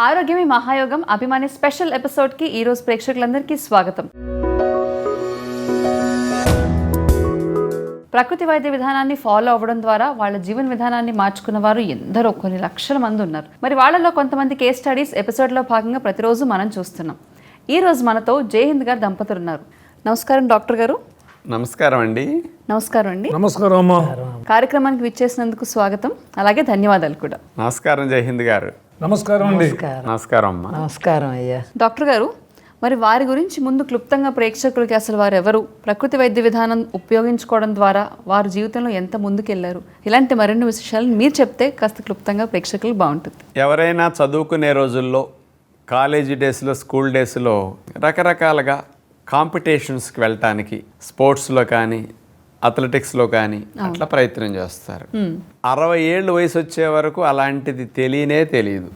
ఆరోగ్యమే మహాయోగం. అభిమాని స్పెషల్ ఎపిసోడ్కి ఈరోజు ప్రేక్షకులందరికీ స్వాగతం. ప్రకృతి వైద్య విధానాన్ని ఫాలో అవ్వడం ద్వారా వాళ్ళ జీవన విధానాన్ని మార్చుకున్న వారు ఎందరో కొన్ని లక్షల మంది ఉన్నారు. మరి వాళ్ళలో కొంతమంది కేస్ స్టడీస్ ఎపిసోడ్లో భాగంగా ప్రతిరోజు మనం చూస్తున్నాం. ఈ రోజు మనతో జయహింద్ గారు దంపతులు ఉన్నారు. నమస్కారం డాక్టర్ గారు. నమస్కారం అండి. నమస్కారం అండి. నమస్కారం అమ్మా. కార్యక్రమానికి విచ్చేసినందుకు స్వాగతం. అలాగే ధన్యవాదాలు కూడా. నమస్కారం జయహింద్ గారు. నమస్కారం అండి. నమస్కారం. అమ్మా. నమస్కారం అయ్యా. డాక్టర్ గారు మరి వారి గురించి ముందు క్లుప్తంగా ప్రేక్షకులకి అసలు వారు ఎవరు? ప్రకృతి వైద్య విధానం ఉపయోగించుకోవడం ద్వారా వారి జీవితంలో ఎంత ముందుకెళ్ళారు? ఇలాంటి మరిన్ని విషయాలు మీరు చెప్తే కాస్త క్లుప్తంగా ప్రేక్షకులు బాగుంటుంది. ఎవరైనా చదువుకునే రోజుల్లో కాలేజీ డేస్లో స్కూల్ డేస్లో రకరకాలుగా కాంపిటీషన్స్కి వెళ్ళటానికి స్పోర్ట్స్లో కానీ అథ్లెటిక్స్లో కానీ అట్లా ప్రయత్నం చేస్తారు. అరవై ఏళ్ళు వయసు వచ్చే వరకు అలాంటిది తెలియనే తెలియదు.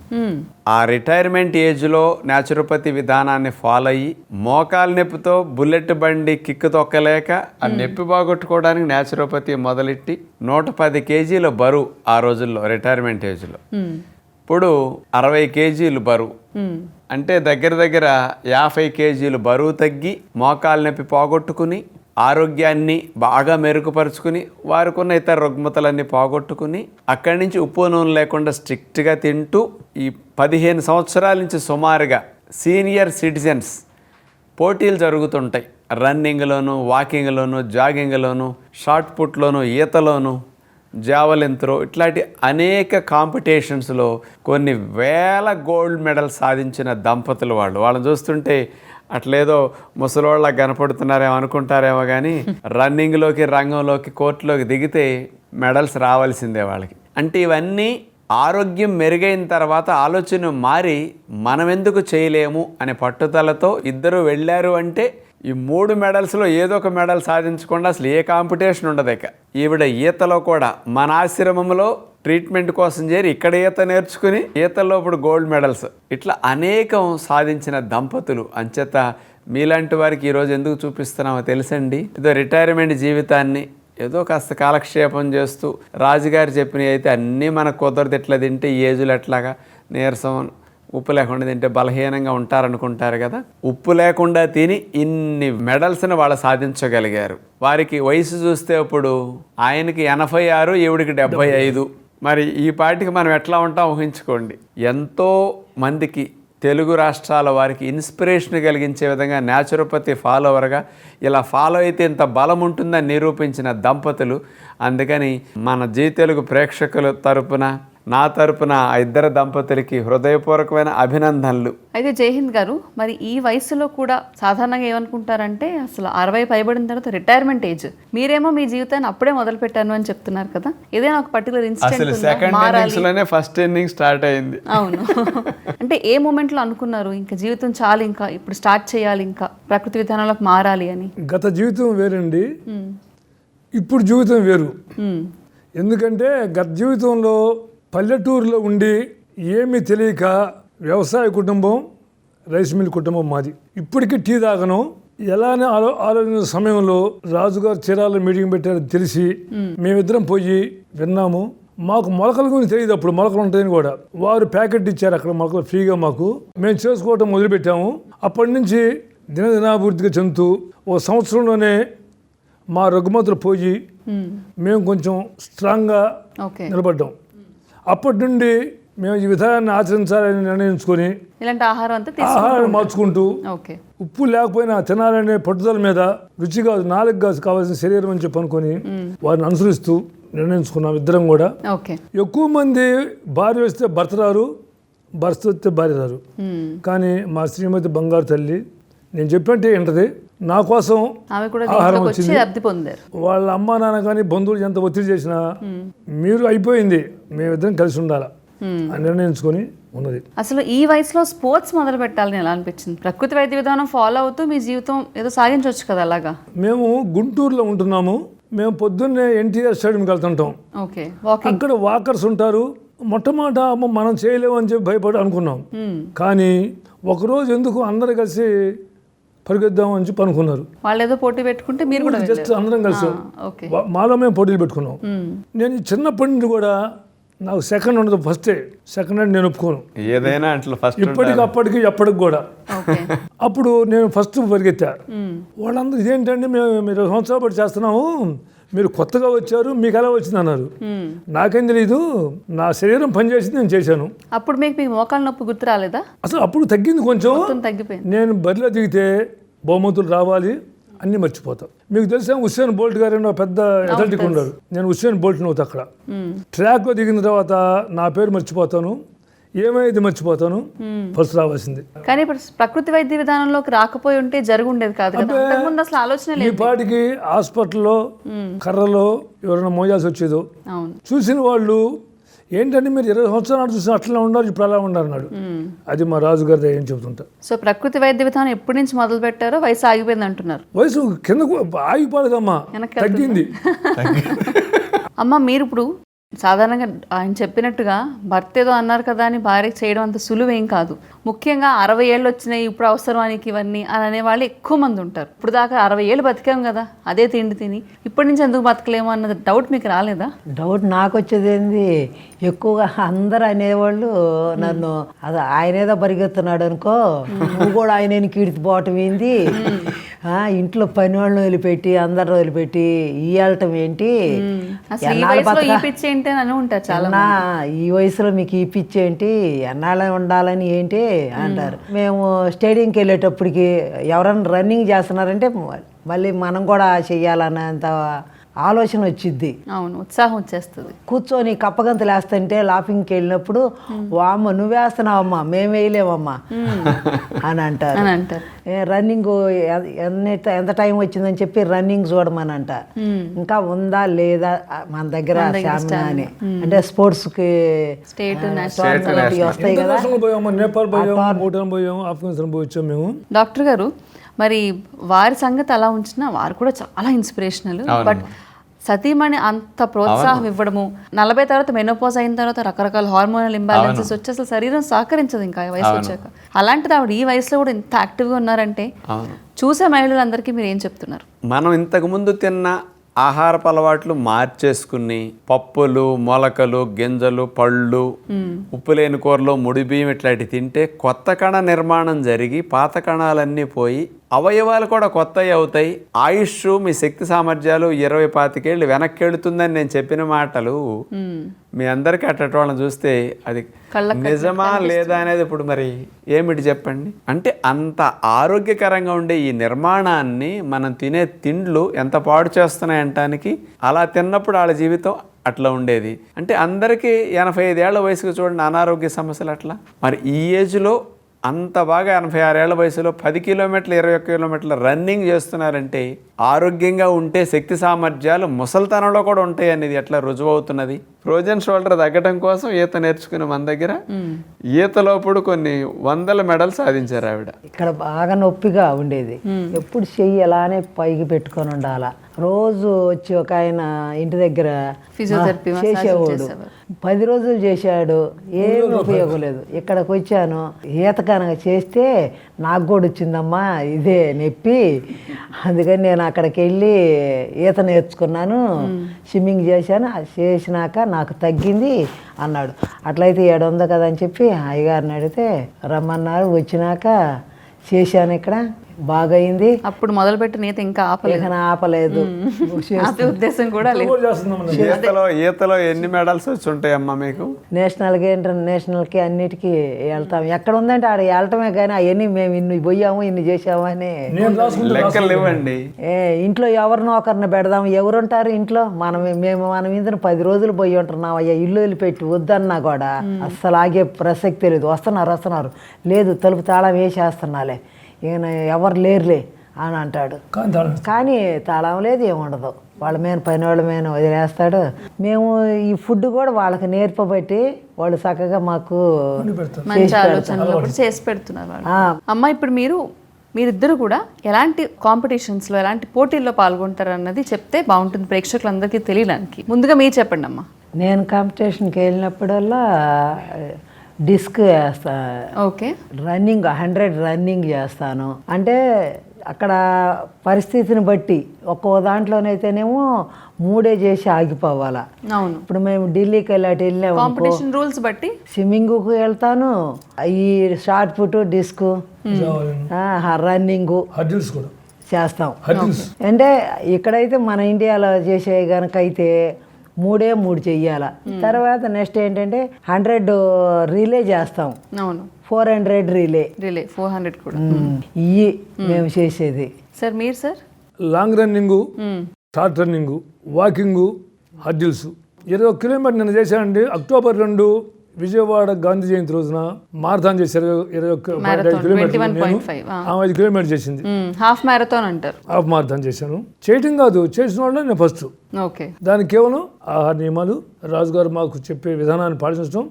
ఆ రిటైర్మెంట్ ఏజ్లో న్యాచురోపతి విధానాన్ని ఫాలో అయ్యి మోకాలు నొప్పితో బుల్లెట్ బండి కిక్కు తొక్కలేక ఆ నొప్పి బాగొట్టుకోవడానికి న్యాచురోపతి మొదలెట్టి నూట పది కేజీల బరువు ఆ రోజుల్లో రిటైర్మెంట్ ఏజ్లో. ఇప్పుడు అరవై కేజీలు బరువు. అంటే దగ్గర దగ్గర యాభై కేజీలు బరువు తగ్గి మోకాలు నొప్పి పోగొట్టుకుని ఆరోగ్యాన్ని బాగా మెరుగుపరుచుకుని వారికి ఉన్న ఇతర రుగ్మతలన్నీ పోగొట్టుకుని అక్కడి నుంచి ఉప్పు నూనె లేకుండా స్ట్రిక్ట్గా తింటూ ఈ పదిహేను సంవత్సరాల నుంచి సుమారుగా సీనియర్ సిటిజన్స్ పోటీలు జరుగుతుంటాయి. రన్నింగ్లోను వాకింగ్లోను జాగింగ్లోను షార్ట్ పుట్లోను ఈతలోను జావలిన్ త్రో ఇట్లాంటి అనేక కాంపిటీషన్స్లో కొన్ని వేల గోల్డ్ మెడల్ సాధించిన దంపతులు వాళ్ళు. వాళ్ళని చూస్తుంటే అట్లేదో ముసలోళ్ళకి కనపడుతున్నారేమో అనుకుంటారేమో కానీ రన్నింగ్లోకి రంగంలోకి కోర్టులోకి దిగితే మెడల్స్ రావాల్సిందే వాళ్ళకి. అంటే ఇవన్నీ ఆరోగ్యం మెరుగైన తర్వాత ఆలోచన మారి మనం ఎందుకు చేయలేము అనే పట్టుదలతో ఇద్దరు వెళ్ళారు అంటే ఈ మూడు మెడల్స్లో ఏదో ఒక మెడల్ సాధించకుండా అసలు ఏ కాంపిటీషన్ ఉండదు ఇక. ఈవిడ ఈతలో కూడా మన ఆశ్రమంలో ట్రీట్మెంట్ కోసం చేరి ఇక్కడ ఈత నేర్చుకుని ఈతలో ఇప్పుడు గోల్డ్ మెడల్స్. ఇట్లా అనేకం సాధించిన దంపతులు. అంచేత మీలాంటి వారికి ఈరోజు ఎందుకు చూపిస్తున్నామో తెలుసండి? ఏదో రిటైర్మెంట్ జీవితాన్ని ఏదో కాస్త కాలక్షేపం చేస్తూ రాజుగారు చెప్పినవి అయితే అన్నీ మనకు కుదరదు. ఎట్లా తింటే ఏజులు ఎట్లాగా? నీరసం ఉప్పు లేకుండా తింటే బలహీనంగా ఉంటారనుకుంటారు కదా? ఉప్పు లేకుండా తిని ఇన్ని మెడల్స్ని వాళ్ళు సాధించగలిగారు. వారికి వయసు చూస్తే ఇప్పుడు ఆయనకి ఎనభై ఆరు ఈవిడికి డెబ్బై ఐదు. మరి ఈ పాటికి మనం ఎట్లా ఉంటాం ఊహించుకోండి. ఎంతో మందికి తెలుగు రాష్ట్రాల వారికి ఇన్స్పిరేషన్ కలిగించే విధంగా న్యాచురోపతి ఫాలోవర్గా ఇలా ఫాలో అయితే ఇంత బలం ఉంటుందని నిరూపించిన దంపతులు. అందుకని మన జీ తెలుగు ప్రేక్షకుల తరపున నా తరపున ఆ ఇద్దరు దంపతులకి హృదయపూర్వకమైన అభినందనలు. అయితే జయహింద్ గారు మరి ఈ వయసులో కూడా సాధారణంగా ఏమనుకుంటారంటే అసలు అరవై పైబడిన తర్వాత రిటైర్మెంట్ ఏజ్ మీరేమో మీ జీవితాన్ని అప్పుడే మొదలు పెట్టాను అని చెప్తున్నారు కదా. ఏదైనా ఒక పర్టికులర్ అసలు incident second first inning start అయింది. అవును. అంటే ఏ మూమెంట్లో అనుకున్నారు ఇంకా జీవితం చాలు ఇంకా ఇప్పుడు స్టార్ట్ చేయాలి ఇంకా ప్రకృతి విధానంలోకి మారాలి అని? గత జీవితం వేరండి. ఇప్పుడు జీవితం వేరు. ఎందుకంటే గత జీవితంలో పల్లెటూరులో ఉండి ఏమీ తెలియక వ్యవసాయ కుటుంబం రైస్ మిల్ కుటుంబం మాది. ఇప్పటికీ టీ తాగను. ఎలానే ఆలో ఆలోచించిన సమయంలో రాజుగారు చీరాల మీటింగ్ పెట్టారని తెలిసి మేమిద్దరం పోయి విన్నాము. మాకు మొలకల గురించి తెలియదు అప్పుడు మొలకలు ఉంటాయని కూడా. వారు ప్యాకెట్ ఇచ్చారు అక్కడ మొలకలు ఫ్రీగా మాకు. మేము చేసుకోవటం మొదలుపెట్టాము. అప్పటి నుంచి దినదినాభివృద్ధిగా చెందుతూ ఓ సంవత్సరంలోనే మా రుగ్మతులు పోయి మేము. కొంచెం స్ట్రాంగ్గా నిలబడ్డాం. అప్పటి నుండి మేము ఈ విధానాన్ని ఆచరించాలని నిర్ణయించుకొని ఇలాంటి ఆహారం అంతా ఆహారాన్ని మార్చుకుంటూ ఓకే. ఉప్పు లేకపోయినా తినాలనే పట్టుదల మీద రుచి కాదు నాలుగు కాదు కావాల్సిన శరీరం అని చెప్పి అనుకొని వారిని అనుసరిస్తూ నిర్ణయించుకున్నాం ఇద్దరం కూడా. ఓకే. ఎక్కువ మంది భార్య వస్తే భర్త రారు భర్త వస్తే భార్య రారు. కానీ మా శ్రీమతి బంగారు తల్లి నేను చెప్పంటే ఏంటది నా కోసం ఆమె కూడా ఆహారం వచ్చింది. వాళ్ళ అమ్మ నాన్న కానీ బంధువులు ఎంత ఒత్తిడి చేసినా మీరు అయిపోయింది. మేమిద్దరం కలిసి ఉండాలా? అని నిర్ణయించుకొని ఉన్నది. అసలు ఈ వయసులో స్పోర్ట్స్ మొదలు పెట్టాలని ఎలా అనిపించింది? ప్రకృతి వైద్య విధానం ఫాలో అవుతూ మీ జీవితం ఏదో సాగించవచ్చు కదా అలాగా? మేము గుంటూరులో ఉంటున్నాము. మేము పొద్దున్నే ఎన్టీఆర్ స్టేడియంకి వెళ్తుంటాం. ఓకే అక్కడ వాకర్స్ ఉంటారు. మొట్టమొదట మనం చేయలేము అని చెప్పి భయపడి అనుకున్నాం. కానీ ఒకరోజు ఎందుకు అందరు కలిసి పరిగెద్దాం అని చెప్పి అనుకున్నారు. వాళ్ళు ఏదో పోటీ పెట్టుకుంటే మీరు కూడా జస్ట్ అందరం కలిసి. మాలో మేము పోటీలు పెట్టుకున్నాం. నేను చిన్నప్పటి నుండి కూడా నాకు సెకండ్ ఉండదు ఫస్టే సెకండ్ హ్యాండ్ నేను ఒప్పుకోను. ఏదైనా అట్లా ఫస్ట్ ఇప్పటికి అప్పటికి ఎప్పటికి కూడా. ఓకే. అప్పుడు నేను ఫస్ట్ పరిగెత్తా. వాళ్ళందరూ ఇదేంటండి మేము మీరు ఇరవై సంవత్సరాలు బట్టి చేస్తున్నాము. మీరు కొత్తగా వచ్చారు మీకు ఎలా వచ్చింది అన్నారు. నాకేం తెలియదు నా శరీరం పనిచేసింది నేను చేశాను. అప్పుడు మీకు మీ మోకాళ్ళ నొప్పి గుర్తు రాలేదా? అసలు అప్పుడు తగ్గింది కొంచెం. తగ్గిపోయింది. నేను బరిలో దిగితే బహుమతులు రావాలి అన్నీ మర్చిపోతాం. మీకు తెలుసా హుస్సేన్ బోల్ట్ గారు ఒక పెద్ద అథ్లెటిక్ ఉన్నారు నేను హుస్సేన్ బోల్ట్ని అవుతా అక్కడ. ట్రాక్లో దిగిన తర్వాత నా పేరు మర్చిపోతాను. ఏమైంది మర్చిపోతాను ఫస్ట్ రావాల్సింది. కానీ ఇప్పుడు ప్రకృతి వైద్య విధానంలోకి రాకపోయి ఉంటే జరిగి ఉండేది కాదు. కదా అంతకుముందు అసలు ఆలోచన ఈ పాటికి హాస్పిటల్లో కర్రలో ఎవరైనా మోయాల్సి వచ్చేదో అవును. చూసిన వాళ్ళు ఏంటంటే మీరు ఇరవై సంవత్సరాలు చూసిన అట్లా ఉన్నారు ఇప్పుడు అలా ఉన్నారు అన్నాడు. అది మా రాజుగారి ఏం చెబుతుంటా. సో ప్రకృతి వైద్య విధానం ఎప్పటి నుంచి మొదలు పెట్టారో వయసు ఆగిపోయింది అంటున్నారు. వయసు కిందకు ఆగిపోలేదమ్మా. తగ్గింది. అమ్మ మీరు ఇప్పుడు సాధారణంగా ఆయన చెప్పినట్టుగా భర్త ఏదో అన్నారు కదా అని భార్యకి చేయడం అంత సులువేం కాదు. ముఖ్యంగా అరవై ఏళ్ళు వచ్చినాయి ఇప్పుడు అవసరమానికి ఇవన్నీ అని అనేవాళ్ళు ఎక్కువ మంది ఉంటారు. ఇప్పుడు దాకా అరవై ఏళ్ళు బతికాం కదా అదే తిండి తిని. ఇప్పటి నుంచి ఎందుకు బతకలేము అన్నది డౌట్ మీకు రాలేదా? డౌట్ నాకు వచ్చేది ఏంది? ఎక్కువగా అందరు అనేవాళ్ళు నన్ను అది ఆయన ఏదో పరిగెత్తున్నాడు అనుకో నువ్వు కూడా ఆయన కీడిపోవటం ఏంది? ఆ, ఇంట్లో పని వాళ్ళని వదిలిపెట్టి అందరిని వదిలిపెట్టి ఇయ్యాలటం ఏంటి? చాలా ఈ వయసులో మీకు ఈ పిచ్చి ఏంటి ఎన్నాళ్ళ ఉండాలని ఏంటి? అంటారు. మేము. స్టేడియంకి వెళ్ళేటప్పటికి ఎవరైనా రన్నింగ్ చేస్తున్నారంటే మళ్ళీ మనం కూడా చెయ్యాలన్నంత ఆలోచన వచ్చిద్ది. అవును ఉత్సాహం వచ్చేస్తుంది. కూర్చొని కప్పగంతులు వేస్తుంటే లాఫింగ్కి వెళ్ళినప్పుడు వామ్మ నువ్వేస్తున్నావమ్మా మేము వేయలేమమ్మా అని అంటారు. రన్నింగ్ ఎ- ఎన్ని ఎంత టైం వచ్చిందని చెప్పి రన్నింగ్ చూడమని అంట. ఇంకా ఉందా లేదా మన దగ్గర అని. అంటే స్పోర్ట్స్కి స్టేట్ ఆ, tournament ఇవి వస్తాయి కదా. నేపాల్ భూటాన్ ఆఫ్ఘనిస్తాన్ పోయి మేము. డాక్టర్ గారు మరి వారి సంగతి అలా ఉంచినా వారు కూడా చాలా ఇన్స్పిరేషనల్. బట్ సతీమణి అంత ప్రోత్సాహం ఇవ్వడము నలభై తర్వాత మెనోపోజ్ అయిన తర్వాత రకరకాల హార్మోనల్ ఇంబ్యాలెన్సెస్ వచ్చి అసలు శరీరం సహకరించదు ఇంకా వయసు వచ్చాక. అలాంటిది ఆవిడ ఈ వయసులో కూడా ఇంత యాక్టివ్గా ఉన్నారంటే చూసే మహిళలందరికీ మీరు ఏం చెప్తున్నారు? మనం ఇంతకుముందు తిన్న ఆహారపు అలవాట్లు మార్చేసుకుని పప్పులు మొలకలు గింజలు పళ్ళు ఉప్పు లేని కూరలు ముడి బియ్యం ఇట్లాంటివి తింటే కొత్త కణ నిర్మాణం జరిగి పాత కణాలన్నీ పోయి అవయవాలు కూడా కొత్తవి అవుతాయి. ఆయుష్ మీ శక్తి సామర్థ్యాలు ఇరవై పాతికేళ్ళు వెనక్కి వెళుతుందని నేను చెప్పిన మాటలు మీ అందరికీ అట్టటి వాళ్ళని చూస్తే అది నిజమా లేదా అనేది ఇప్పుడు మరి ఏమిటి చెప్పండి? అంటే అంత ఆరోగ్యకరంగా ఉండే ఈ నిర్మాణాన్ని మనం తినే తిండ్లు ఎంత పాడు చేస్తున్నాయంటానికి అలా తిన్నప్పుడు వాళ్ళ జీవితం అట్లా ఉండేది. అంటే అందరికీ ఎనభై ఐదేళ్ళ వయసుకు చూడండి అనారోగ్య సమస్యలు అట్లా. మరి ఈ ఏజ్లో అంత బాగా ఎనభై ఆరేళ్ళ వయసులో పది కిలోమీటర్లు ఇరవై ఒక్క కిలోమీటర్ల రన్నింగ్ చేస్తున్నారంటే ఆరోగ్యంగా ఉంటే శక్తి సామర్థ్యాలు ముసల్తనంలో కూడా ఉంటాయి అనేది ఎట్లా రుజువు అవుతున్నది ఫ్రోజన్ షోల్డర్ తగ్గడం కోసం ఈత నేర్చుకున్న మన దగ్గర ఈతలోపుడు కొన్ని వందల మెడల్ సాధించారు ఆవిడ. ఇక్కడ బాగా నొప్పిగా ఉండేది. ఎప్పుడు చెయ్యి అలానే పైకి పెట్టుకొని ఉండాల. రోజు వచ్చి ఒక ఆయన ఇంటి దగ్గర ఫిజియోథెరపీ చేసేవాడు. పది రోజులు చేశాడు. ఏమీ ఉపయోగం లేదు. ఇక్కడికి వచ్చాను. ఈత కనుక చేస్తే నాకు కూడా వచ్చిందమ్మా ఇదే నొప్పి. అందుకని నేను అక్కడికి వెళ్ళి ఈత నేర్చుకున్నాను స్విమ్మింగ్ చేశాను అది చేసినాక నాకు తగ్గింది అన్నాడు. అట్లయితే ఏడు ఉందో కదా అని చెప్పి అయ్యగారిని అడిగితే రమ్మన్నారు వచ్చినాక చేశాను ఇక్కడ. బాగయింది అప్పుడు మొదలుపెట్టిన నేత ఇంకా ఆపలేదు. ఆపలేదు. ఆపే ఉద్దేశం కూడా ఈతలో ఈతలో ఎన్ని మెడల్స్ వచ్చి ఉంటాయమ్మా మీకు? నేషనల్కి ఇంటర్నేషనల్కి అన్నిటికీ వెళ్తాం. ఎక్కడ ఉందంటే ఆడ వెళ్ళటమే కానీ అవన్నీ మేము ఇన్ని పోయాము ఇన్ని చేసాము అని. నేను రాసుకుంటే లెక్కలు ఇవ్వండి. ఏ ఇంట్లో ఎవరినో ఒకరిని పెడదాం ఎవరుంటారు ఇంట్లో? మనం మేము మనం ఇందులో పది రోజులు పోయి ఉంటున్నాం. అయ్యా ఇల్లు వదిలిపెట్టి వద్దన్నా కూడా అస్సలు ఆగే ప్రసక్తి లేదు. వస్తున్నారు వస్తున్నారు. లేదు తలుపు తాళం వేసేస్తున్నాలే. ఈయన ఎవరు లేరులే అని అంటాడు. కానీ తాళం లేదు ఏముండదు వాళ్ళ మీద పని వాళ్ళ మీద వదిలేస్తాడు. మేము ఈ ఫుడ్ కూడా వాళ్ళకి నేర్పబట్టి వాళ్ళు చక్కగా మాకు మంచి ఆలోచనలు కూడా చేసి పెడుతున్నారు అమ్మ ఇప్పుడు మీరు మీరిద్దరు కూడా ఎలాంటి కాంపిటీషన్స్లో ఎలాంటి పోటీల్లో పాల్గొంటారు అన్నది చెప్తే బాగుంటుంది ప్రేక్షకులందరికీ తెలియడానికి. ముందుగా మీరు చెప్పండి అమ్మా నేను కాంపిటీషన్కి వెళ్ళినప్పుడల్లా డిస్క్ వేస్తా. ఓకే. రన్నింగ్ హండ్రెడ్ రన్నింగ్ చేస్తాను. అంటే అక్కడ పరిస్థితిని బట్టి ఒక్కో దాంట్లోనైతేనేమో మూడే చేసి ఆగిపోవాలా. అవును. ఇప్పుడు మేము ఢిల్లీకి వెళ్ళి అటు వెళ్ళాము కాంపిటీషన్ రూల్స్ బట్టి? స్విమ్మింగ్కు వెళ్తాను. ఈ shot put disc running hurdles కూడా. చేస్తాం. అంటే ఇక్కడైతే మన ఇండియాలో చేసే గనక అయితే మూడే మూడు చెయ్యాల. తర్వాత నెక్స్ట్ ఏంటంటే హండ్రెడ్ రిలే చేస్తాం. అవును. Four hundred relay. Relay four hundred కూడా. ఇవి మేము. చేసేది. సార్ మీరు sir? Long running short running walking hurdles ఇరవై కిలోమీటర్ నేను చేశానండి. అక్టోబర్ రెండు విజయవాడ గాంధీ జయంతి రోజున మారథాన్ చేశారు ఇరవై ఒక్క పాయింట్ ఐదు కిలోమీటర్లు నేను 21.5, ఆ. ఆమె ఐదు కిలోమీటర్ చేసింది. హాఫ్ మ్యారథాన్ అంటారు. హాఫ్ మారథాన్ చేశాను. చేయటం కాదు చేసిన వాళ్ళు నేను ఫస్ట్ ఓకే. దానికి కేవలం ఆహార నియమాలు రాజుగారు మాకు చెప్పే విధానాన్ని పాటించడం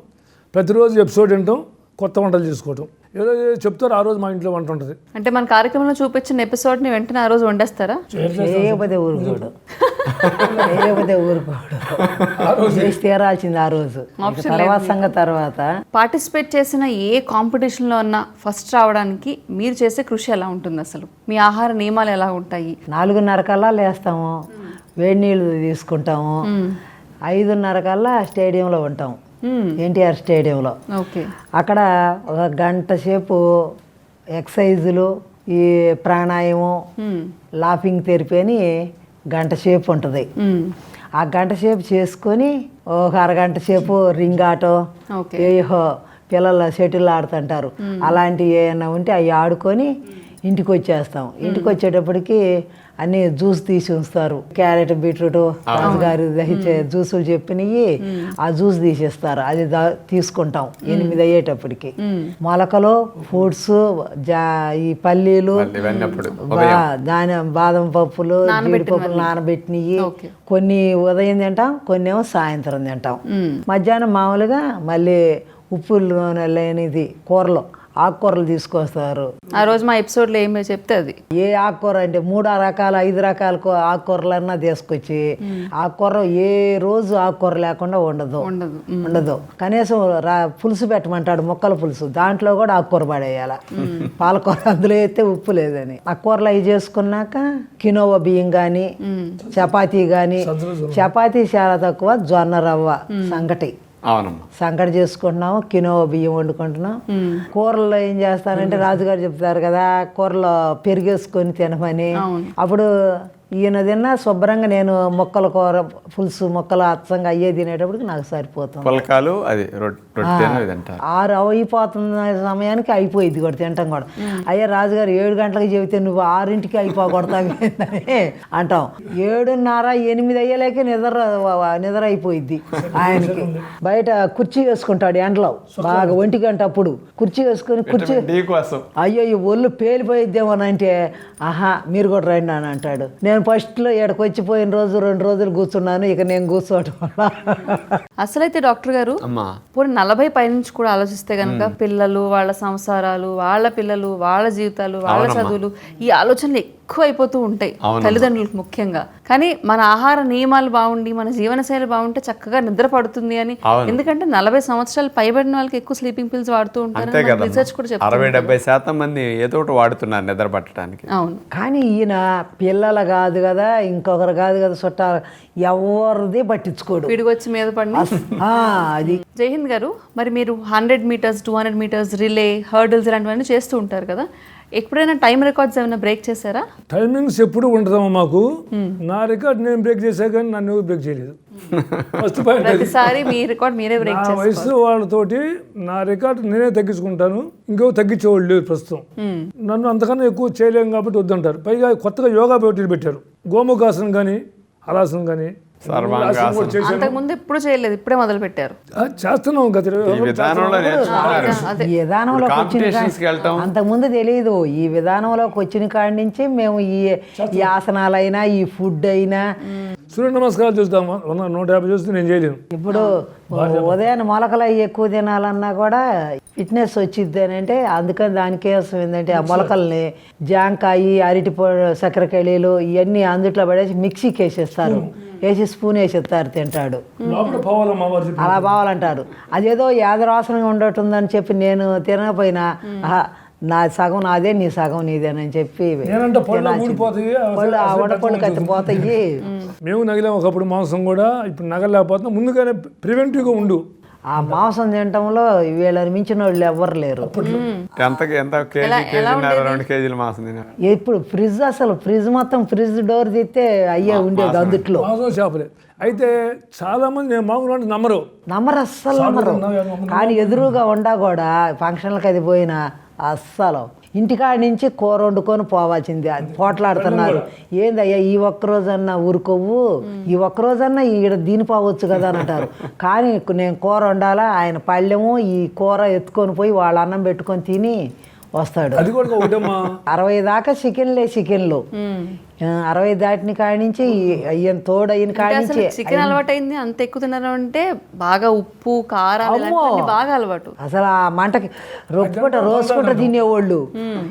ప్రతిరోజు ఎపిసోడ్ వినటం కొత్త వంటలు చేసుకోవటం. ఏ రోజు చెప్తారో ఆ రోజు మా ఇంట్లో వంట ఉంటుంది. అంటే మన కార్యక్రమంలో చూపించిన ఎపిసోడ్ని వెంటనే ఆ రోజు వండేస్తారా? చేయకపోతే ఊరుకోడు. చేయకపోతే ఊరుకోడు. చేసి తీరాల్సింది ఆ రోజు. తర్వాత తర్వాత. పార్టిసిపేట్ చేసిన ఏ కాంపిటీషన్లో అన్నా ఫస్ట్ రావడానికి మీరు చేసే కృషి ఎలా ఉంటుంది అసలు? మీ ఆహార నియమాలు ఎలా ఉంటాయి? నాలుగున్నర కల్లా లేస్తాము. వేడి నీళ్ళు తీసుకుంటాము. ఐదున్నర కల్లా స్టేడియంలో ఉంటాం ఎన్టీఆర్ స్టేడియంలో. ఓకే. అక్కడ ఒక గంట సేపు ఎక్సైజులు ఈ ప్రాణాయామం లాఫింగ్ థెరపీ అని గంట సేపు ఉంటుంది. ఆ గంట సేపు చేసుకొని ఒక అరగంట సేపు రింగ్ ఆటో ఏహో పిల్లలు షటిల్ ఆడుతుంటారు. అలాంటివి ఏమైనా ఉంటే అవి ఆడుకొని ఇంటికి వచ్చేస్తాం. ఇంటికి వచ్చేటప్పటికి అన్ని జ్యూస్ తీసి ఉంచుతారు. క్యారెట్ బీట్రూట్ రాజుగారు దహించే జ్యూసులు చెప్పినవి ఆ జ్యూస్ తీసేస్తారు. అది తీసుకుంటాం. ఎనిమిది అయ్యేటప్పటికి. మొలకలు ఫ్రూట్స్ ఈ పల్లీలు దాని బాదం పప్పులు జీడిపప్పులు నానబెట్టినవి. కొన్ని ఉదయం తింటాం కొన్ని ఏమో సాయంత్రం తింటాం. మధ్యాహ్నం మామూలుగా మళ్ళీ ఉప్పు నూనె లేనిది కూరలు. ఆకుకూరలు తీసుకొస్తారు. ఆ రోజు మా ఎపిసోడ్లో ఏమి చెప్తే అది. ఏ ఆకుకూర అంటే మూడు రకాల ఐదు రకాల ఆకుకూరలన్నా తీసుకొచ్చి ఆకుకూర ఏ రోజు ఆకుకూర లేకుండా ఉండదు ఉండదు ఉండదు కనీసం రా పులుసు పెట్టమంటాడు ముక్కల పులుసు. దాంట్లో కూడా ఆకుకూర పడేయాల. పాలకూర అందులో అయితే ఉప్పు లేదని. ఆ కూరలు అవి చేసుకున్నాక కినోవ బియ్యం కానీ చపాతీ కానీ చపాతీ చాలా తక్కువ జొన్న రవ్వ సంగటి. అవునమ్మా. సంకట చేసుకుంటున్నాము కినో బియ్యం వండుకుంటున్నాం. కూరల్లో ఏం చేస్తానంటే రాజుగారు చెప్తారు కదా కూరలో పెరిగేసుకొని తినమని. అప్పుడు ఈయన తిన్నా శుభ్రంగా నేను మొక్కల కూర పులుసు మొక్కలు అచ్చంగా అయ్యే తినేటప్పటికి నాకు సరిపోతుంది. పులకాలు అది ఆరు అయిపోతున్న సమయానికి అయిపోయింది కూడా తింటాం కూడా. అయ్యా రాజుగారు ఏడు గంటలకు చెబితే నువ్వు ఆరింటికి అయిపోకూడతావేందని అంటాం. ఏడున్నర ఎనిమిది అయ్యేలేక నిద్ర నిద్ర అయిపోయింది ఆయనకి. బయట కుర్చీ వేసుకుంటాడు ఎండలో బాగా ఒంటి గంట అప్పుడు. కుర్చీ వేసుకొని కుర్చీ టీ కోసం. అయ్యో ఈ ఒళ్ళు పేలిపోయిద్దేమోనంటే ఆహా మీరు కూడా రండి అని అంటాడు. నేను ఫస్ట్లో ఇక్కడికి వచ్చిపోయిన రోజు రెండు రోజులు కూర్చున్నాను ఇక నేను కూర్చోవటం వల్ల. అసలైతే డాక్టర్ గారు అమ్మా. పోనీ నలభై పైనుంచి కూడా ఆలోచిస్తే కనుక పిల్లలు వాళ్ళ సంసారాలు వాళ్ళ పిల్లలు వాళ్ళ జీవితాలు వాళ్ళ చదువులు ఈ ఆలోచనలు ఎక్కువ అయిపోతూ ఉంటాయి తల్లిదండ్రులకు ముఖ్యంగా. కానీ మన ఆహార నియమాలు బాగుండి మన జీవనశైలి బాగుంటే చక్కగా నిద్ర పడుతుంది అని ఎందుకంటే నలభై సంవత్సరాలు పైబడిన వాళ్ళకి ఎక్కువ స్లీపింగ్ పిల్స్ వాడుతూ ఉంటారు రీసెర్చ్ కూడా చెప్తుంది అరవై డెబ్బై శాతం మంది ఏదో ఒకటి వాడుతున్నారు నిద్ర పట్టడానికి. అవును. కానీ ఈయన పిల్లలు కాదు కదా ఇంకొకరు కాదు కదా చుట్టాలు ఎవరిది పట్టించుకోడు. పిడిగొచ్చి మీద పడిన. ఆ, అది. జైహింద్ గారు మరి మీరు hundred metres two hundred metres relay hurdles ఇలాంటివన్నీ చేస్తూ ఉంటారు కదా. ఎప్పుడైనా టైం రికార్డ్స్ ఏమైనా బ్రేక్ చేశారా? టైమింగ్స్ ఎప్పుడు ఉంటుందమ్మా మాకు. నా రికార్డ్ నేను బ్రేక్ చేశా కానీ నన్ను ఎవరు బ్రేక్ చేయలేదు. ఫస్ట్ పాయింట్ ప్రతిసారి మీ రికార్డ్ మీరే బ్రేక్ నా వయసు వాళ్ళతోటి నా రికార్డ్ నేనే తగ్గించుకుంటాను. ఇంకో తగ్గించేవాళ్ళు లేరు ప్రస్తుతం. నన్ను అంతకన్నా ఎక్కువ చేయలేం కాబట్టి వద్దంటారు. పైగా కొత్తగా యోగా పోటీలు పెట్టారు. గోముఖాసనం కానీ హలాసనం కానీ అంతకుముందు ఎప్పుడు చేయలేదు ఇప్పుడే మొదలు పెట్టారు ఆ, చేస్తున్నాం గత ఈ విధానంలోకి వచ్చిన అంతకుముందు తెలియదు ఈ విధానంలోకి వచ్చిన కాడి నుంచి మేము ఈ ఈ ఆసనాలైనా ఈ ఫుడ్ అయినా సూర్య నమస్కారాలు చూస్తాం ఉన్న నూట యాభై చూస్తే నేను చేయలేను. ఇప్పుడు ఉదయాన్నే మొలకలు అవి ఎక్కువ తినాలన్నా కూడా ఫిట్నెస్ వచ్చిద్ది అని అంటే అందుకని దానికోసం ఏంటంటే ఆ మొలకల్ని జాంకాయి అరటి చక్కెరకేళీలు ఇవన్నీ అందుట్లో పడేసి మిక్సీకి వేసేస్తారు వేసి స్పూన్ వేసేస్తారు తింటాడు. చెప్పి అలా బావాలంటారు అదేదో యాదరాసనంగా ఉండటుందని చెప్పి నేను తినకపోయినా ఆహా నా సగం నాదే నీ సగం నీదేనని చెప్పి కత్తి పోతాయి మేము నగిలాం ఒకప్పుడు మాంసం కూడా ఇప్పుడు నగలేకపోతున్నాం. ముందుగానే ప్రివెంటివ్గా ఉండు. ఆ మాంసం తినటంలో వీళ్ళని మించిన వాళ్ళు ఎవ్వరు లేరు. ఎంతకి ఎంత కేజీ కేజీన్నర రెండు కేజీలు మాసం తిన్నారు ఇప్పుడు ఫ్రిడ్జ్ అసలు ఫ్రిడ్జ్ మొత్తం ఫ్రిడ్జ్ డోర్ తీస్తే అయ్యే ఉండేది అందుట్లో. చేపలే. అయితే చాలా మంది నేను మామూలు నమ్మరు. నమ్మరు అస్సలు నమ్మరు. కానీ ఎదురుగా ఉండా కూడా ఫంక్షన్లకు అది పోయినా అస్సలు. ఇంటికాడ నుంచి కూర వండుకొని పోవాల్సింది. అది పోట్లాడుతున్నారు. ఏందయ్యా ఈ ఒక్క రోజన్నా ఊరుకోవు? ఈ ఒక్క రోజన్నా ఈడ దీని పోవచ్చు కదా అని అంటారు. కానీ నేను కూర వండాలా? ఆయన పళ్ళెము ఈ కూర ఎత్తుకొని పోయి వాళ్ళ అన్నం పెట్టుకొని తిని వస్తాడు. అది కూడా ఒకటమ్మా. అరవై దాకా చికెన్లే చికెన్లు. అరవై దాటిన కాడి నుంచి అయ్యని తోడు అయిన కాడి నుంచి చికెన్ అలవాటు అయింది అంత ఎక్కువ తినడం అంటే బాగా ఉప్పు కారం బాగా అలవాటు. అసలు ఆ మంటకి రొప్పుకుంట రోజుకుంట తినేవాళ్ళు.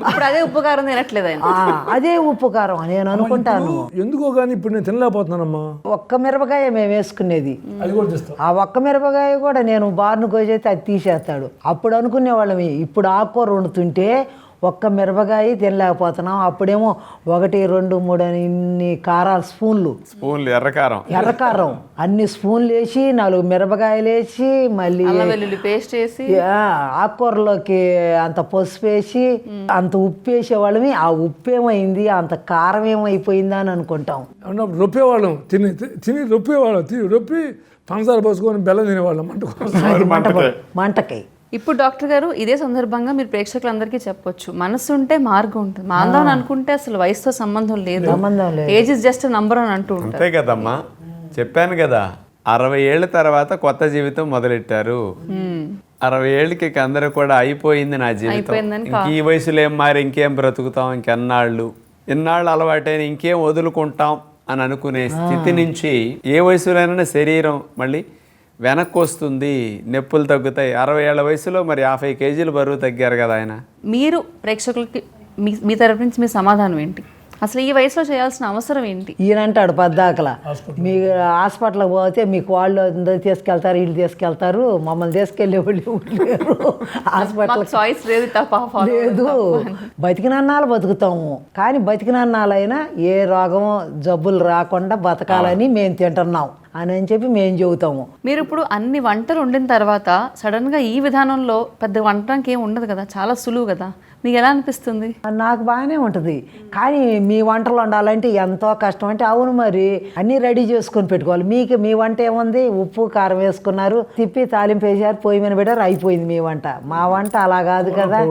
ఇప్పుడు అదే ఉప్పు కారం తినట్లేదు ఆయన. ఆ, అదే ఉప్పు కారం నేను అనుకుంటాను. ఎందుకో కానీ ఇప్పుడు నేను తినలేకపోతున్నానమ్మా. ఒక్క మిరపకాయ మేము వేసుకునేది. అది కూడా తెస్తాం ఆ ఒక్క మిరపకాయ కూడా నేను బారును కోసేస్తే అది తీసేస్తాడు. అప్పుడు అనుకునే వాళ్ళమి ఇప్పుడు ఆకుకూర వండుతుంటే ఒక్క మిరపకాయ తినలేకపోతున్నాం. అప్పుడేమో ఒకటి రెండు మూడు అని ఇన్ని కారాలు స్పూన్లు. స్పూన్లు ఎర్రకారం. ఎర్రకారం. అన్ని స్పూన్లు వేసి నాలుగు మిరపకాయలు వేసి మళ్ళీ పేస్ట్ వేసి. ఆ, ఆకుకూరలోకి అంత పసుపు వేసి అంత ఉప్పు వేసేవాళ్ళమి. ఆ ఉప్పు ఏమైంది? అంత కారం ఏమైపోయిందా అని అనుకుంటాం. రొప్పేవాళ్ళం. తిని తిని రొప్పేవాళ్ళం. తిని రొప్పి పంచదార పోసుకొని బెల్లం తినేవాళ్ళం. మంట మంటకి. ఇప్పుడు డాక్టర్ గారు ఇదే సందర్భంగా మీరు ప్రేక్షకులందరికీ చెప్పొచ్చు. మనసు ఉంటే మార్గం ఉంటుంది. మాందం అని అనుకుంటే అసలు వయసుతో సంబంధం లేదు. ఏజ్ ఇస్ జస్ట్ నంబర్ అని అంటూ ఉంటారు. అంతే కదమ్మా. చెప్పాను కదా అరవై ఏళ్ళ తర్వాత కొత్త జీవితం మొదలెట్టారు. అరవై ఏళ్ళకి ఇక అందరూ కూడా అయిపోయింది నా జీవితం. ఈ వయసులో ఏం మారి ఇంకేం బ్రతుకుతాం? ఇంకెన్నాళ్ళు? ఇన్నాళ్ళు అలవాటైన ఇంకేం వదులుకుంటాం? అని అనుకునే స్థితి నుంచి ఏ వయసులోనైనా శరీరం మళ్ళీ వెనక్కి వస్తుంది నొప్పులు తగ్గుతాయి. అరవై ఏళ్ళ వయసులో మరి యాభై కేజీలు బరువు తగ్గారు కదా ఆయన. మీరు ప్రేక్షకులకి మీ మీ తరపు నుంచి మీ సమాధానం ఏంటి? అసలు ఈ వయసులో చేయాల్సిన అవసరం ఏంటి? ఈయన అంటాడు పద్దాకల మీ హాస్పిటల్కి పోతే మీకు వాళ్ళు అందరూ తీసుకెళ్తారు వీళ్ళు తీసుకెళ్తారు మమ్మల్ని తీసుకెళ్ళే వాళ్ళు లేరు. హాస్పిటల్ చాయిస్ లేదు తప్ప follow లేదు. బతికినన్నాళ్ళు బతుకుతాము. కానీ బతికినన్నాళ్ళైనా ఏ రోగం జబ్బులు రాకుండా బతకాలని మేము తింటున్నాం అని అని చెప్పి మేము చెబుతాము. మీరు ఇప్పుడు అన్ని వంటలు వండిన తర్వాత సడన్గా ఈ విధానంలో పెద్ద వండడానికి ఏం ఉండదు కదా? చాలా సులువు కదా? మీకు ఎలా అనిపిస్తుంది? నాకు బాగానే ఉంటుంది. కానీ మీ వంటలు వండాలంటే ఎంతో కష్టం. అంటే అవును మరి అన్నీ రెడీ చేసుకొని పెట్టుకోవాలి. మీకు మీ వంట ఏముంది? ఉప్పు కారం వేసుకున్నారు. తిప్పి తాలింపు వేసారు పొయ్యి మీద పెట్టారు అయిపోయింది మీ వంట. మా వంట అలా కాదు కదా.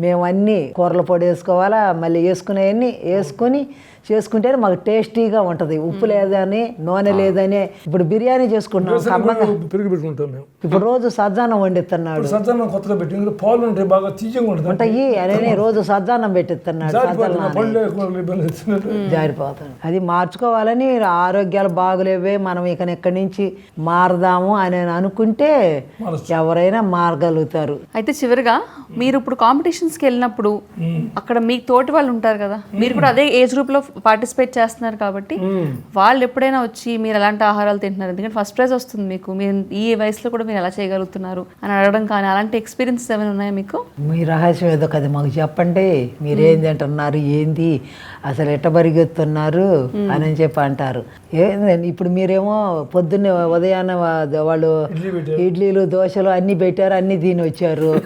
మేము అన్నీ కూరల పొడి వేసుకోవాలా మళ్ళీ వేసుకునేవన్నీ వేసుకొని చేసుకుంటే మాకు టేస్టీగా ఉంటుంది. ఉప్పు లేదని నూనె లేదని ఇప్పుడు బిర్యానీ చేసుకుంటున్నాం. పెరిగి పెట్టుకుంటాం మేము. ఇప్పుడు రోజు సజ్జానం వండిస్తున్నాడు. సజ్జనం కొత్తగా పెట్టి. పాలు ఉంటాయి బాగా తీయగా ఉంటుంది. ఉంటాయి రోజు సజ్జానం పెట్టిస్తున్నాడు. జారిపోతుంది. జారిపోతాడు అది మార్చుకోవాలని ఆరోగ్యాలు బాగులేవే. మనం ఇక ఇక్కడి నుంచి మారదాము అని అనుకుంటే ఎవరైనా మారగలుగుతారు. అయితే చివరిగా మీరు ఇప్పుడు కాంపిటీషన్స్కి వెళ్ళినప్పుడు అక్కడ మీ తోటి వాళ్ళు ఉంటారు కదా. మీరు కూడా అదే ఏజ్ గ్రూప్లో పార్టిసిపేట్ చేస్తున్నారు కాబట్టి వాళ్ళు ఎప్పుడైనా వచ్చి మీరు ఎలాంటి ఆహారాలు తింటున్నారు? ఎందుకంటే ఫస్ట్ ప్రైజ్ వస్తుంది మీకు. మీరు ఈ వయసులో కూడా మీరు ఎలా చేయగలుగుతున్నారు అని అడగడం కానీ అలాంటి ఎక్స్పీరియన్సెస్ ఏమైనా ఉన్నాయా మీకు? మీ రహస్యం ఏదో కదా మాకు చెప్పండి. మీరేంది అంటున్నారు? ఏంది? అసలు ఎట్ట పరిగెత్తున్నారు? అని అని చెప్పి అంటారు. ఏందండి ఇప్పుడు మీరేమో పొద్దున్నే ఉదయాన్నే వా- వాళ్ళు ఇడ్లీలు దోశలు అన్నీ పెట్టారు అన్నీ తిని వచ్చారు.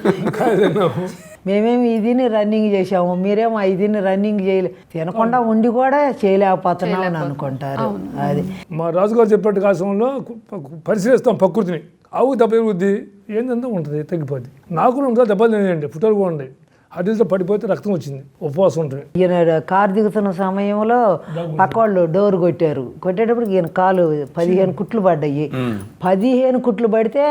మేమేమి ఇదిని రన్నింగ్ చేసాము మీరేమో ఇదిని రన్నింగ్ చేయలే. తినకుండా ఉండి కూడా చేయలేకపోతున్నాం. అని అనుకుంటారు అది. మా రాజుగారు చెప్పినట్టు కాసంలో పరిశీలిస్తాం ప్రకృతిని. ఆవు దెబ్బ తిరుగుద్ది ఏందంతా ఉంటుంది తగ్గిపోద్ది. నాకు కూడా ఉంటుంది దెబ్బలు తినేయండి ఫుటోలు కూడా ఉండే అడిగితే పడిపోతే రక్తం వచ్చింది ఉపవాసం ఉంటుంది ఈయన కారు దిగుతున్న సమయంలో పక్క వాళ్ళు డోర్ కొట్టారు. కొట్టేటప్పుడు ఈయన కాలు పదిహేను కుట్లు పడ్డాయి. పదిహేను కుట్లు పడితే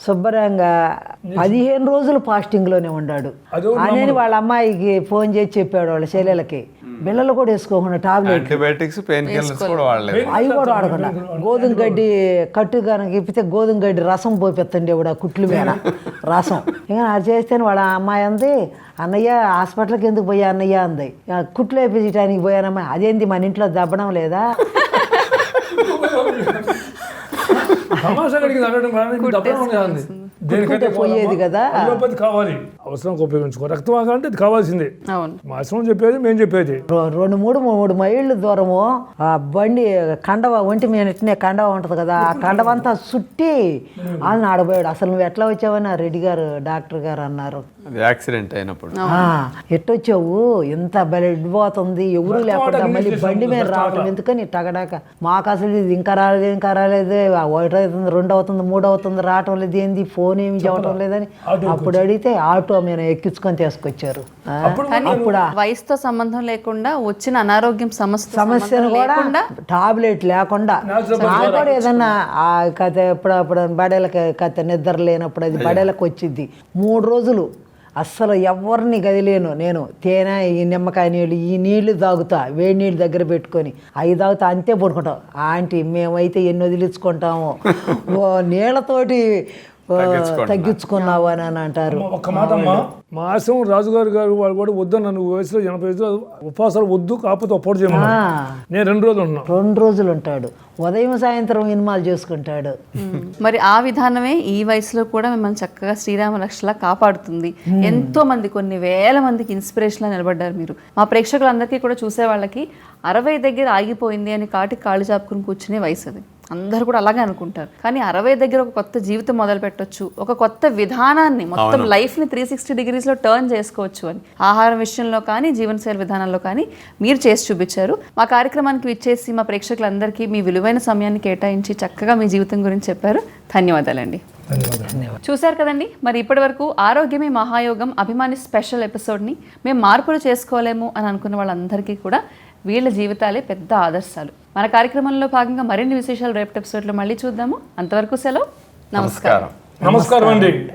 శుభ్రంగా పదిహేను రోజులు ఫాస్టింగ్లోనే ఉన్నాడు అని వాళ్ళ అమ్మాయికి ఫోన్ చేసి చెప్పాడు వాళ్ళ చెల్లెలకి. బిళ్ళలు కూడా వేసుకోకుండా టాబ్లెట్. యాంటీబయాటిక్స్ పెయిన్ కిల్లర్స్ కూడా వాడలేదు. అవి కూడా వాడకుండా. గోధుమ గడ్డి కట్టు కనుక ఇప్పితే గోధుమ గడ్డి రసం ఇప్పుడు ఆ కుట్లు మీద. రసం. ఇంకా అది చేస్తే వాళ్ళ అమ్మాయి అంది అన్నయ్య హాస్పిటల్కి ఎందుకు పోయా అన్నయ్య? అంది. "ఆ, కుట్లు వేపించడానికి పోయానమ్మా. అదేంది మన ఇంట్లో దబ్బడం లేదా? 방망이 생각이 나가는 거 하나님 나쁘다고 하는데 దేనికంటే పోయేది కదా. అలోపతి కావాలి. అవసరానికి ఉపయోగించుకో. రక్తం ఆగాలంటే అది కావాల్సిందే. చెప్పేది మేము చెప్పేది. రెండు మూడు మూడు మైళ్ళు దూరము ఆ బండి కండవ ఒంటి మీద నెట్టిన కండవ ఉంటుంది కదా ఆ కండవ అంతా చుట్టి అది ఆడబోయాడు. అసలు నువ్వు ఎట్లా వచ్చావని ఆ రెడ్డి గారు డాక్టర్ గారు అన్నారు. యాక్సిడెంట్ అయినప్పుడు. ఆ, ఎట్టొచ్చావు? ఎంత బ్లడ్ పోతుంది ఎవరు లేకుండా మళ్ళీ బండి మీద రావడం ఎందుకని? టగడాక. మాకు అసలు ఇది ఇంకా రాలేదు ఇంకా రాలేదు. ఒకటి అవుతుంది రెండు అవుతుంది మూడు అవుతుంది రావటం లేదు. ఏంది? ఫోన్ ఏమి చెప్పడం లేదని అప్పుడు అడిగితే ఆటో మీద ఎక్కించుకొని తీసుకొచ్చారు. అప్పుడు వయసుతో సంబంధం లేకుండా వచ్చిన అనారోగ్యం సమస్య సమస్యను కూడా టాబ్లెట్ లేకుండా నాకు కూడా ఏదన్నా ఆ కథ ఎప్పుడప్పుడు బడేలకి కథ నిద్ర లేనప్పుడు అది బడేలకు వచ్చింది. మూడు రోజులు అస్సలు ఎవరిని గదిలేను నేను. తేనె ఈ నిమ్మకాయ నీళ్ళు ఈ నీళ్ళు తాగుతా వేడి నీళ్ళు దగ్గర పెట్టుకొని. అవి తాగుతా అంతే పడుకుంటాం. ఆంటీ మేమైతే ఎన్ని వదిలించుకుంటాము. ఓ నీళ్ళతోటి తగ్గించుకున్నావు అని అని అంటారు. ఒక్క మాట అమ్మా. మా ఆశ్రమం రాజుగారు గారు వాళ్ళు కూడా వద్దు నన్ను వయసులో ఎనభై వయసులో ఉపవాసాలు వద్దు కాకపోతే ఆ, నేను రెండు రోజులు ఉన్నాను. రెండు రోజులు ఉంటాడు. ఉదయం సాయంత్రం ఇన్మాలు చేసుకుంటాడు. మరి ఆ విధానమే ఈ వయసులో కూడా మిమ్మల్ని చక్కగా శ్రీరామ రక్షలా కాపాడుతుంది ఎంతో మంది కొన్ని వేల మందికి ఇన్స్పిరేషన్లా నిలబడ్డారు మీరు. మా ప్రేక్షకులందరికీ కూడా చూసే వాళ్ళకి అరవై దగ్గర ఆగిపోయింది అని కాటికి కాళ్ళు చాపుకుని కూర్చునే వయసు అది. అందరూ కూడా అలాగే అనుకుంటారు. కానీ అరవై దగ్గర ఒక కొత్త జీవితం మొదలు పెట్టొచ్చు. ఒక కొత్త విధానాన్ని మొత్తం లైఫ్ని త్రీ సిక్స్టీ డిగ్రీస్లో టర్న్ చేసుకోవచ్చు అని. ఆహారం విషయంలో కానీ జీవనశైలి విధానంలో కానీ మీరు చేసి చూపించారు. మా కార్యక్రమానికి విచ్చేసి మా ప్రేక్షకులందరికీ మీ విలువైన సమయాన్ని కేటాయించి చక్కగా మీ జీవితం గురించి చెప్పారు. ధన్యవాదాలండి. చూశారు కదండి? మరి ఇప్పటి వరకు ఆరోగ్యమే మహాయోగం అభిమాని స్పెషల్ ఎపిసోడ్ని మేము మార్పులు చేసుకోలేము అని అనుకున్న వాళ్ళందరికీ కూడా వీళ్ళ జీవితాలే పెద్ద ఆదర్శాలు. మన కార్యక్రమంలో భాగంగా మరిన్ని విశేషాలు రేపటి ఎపిసోడ్లో మళ్ళీ చూద్దాము. అంతవరకు సెలవు. నమస్కారం. నమస్కారం. అండి.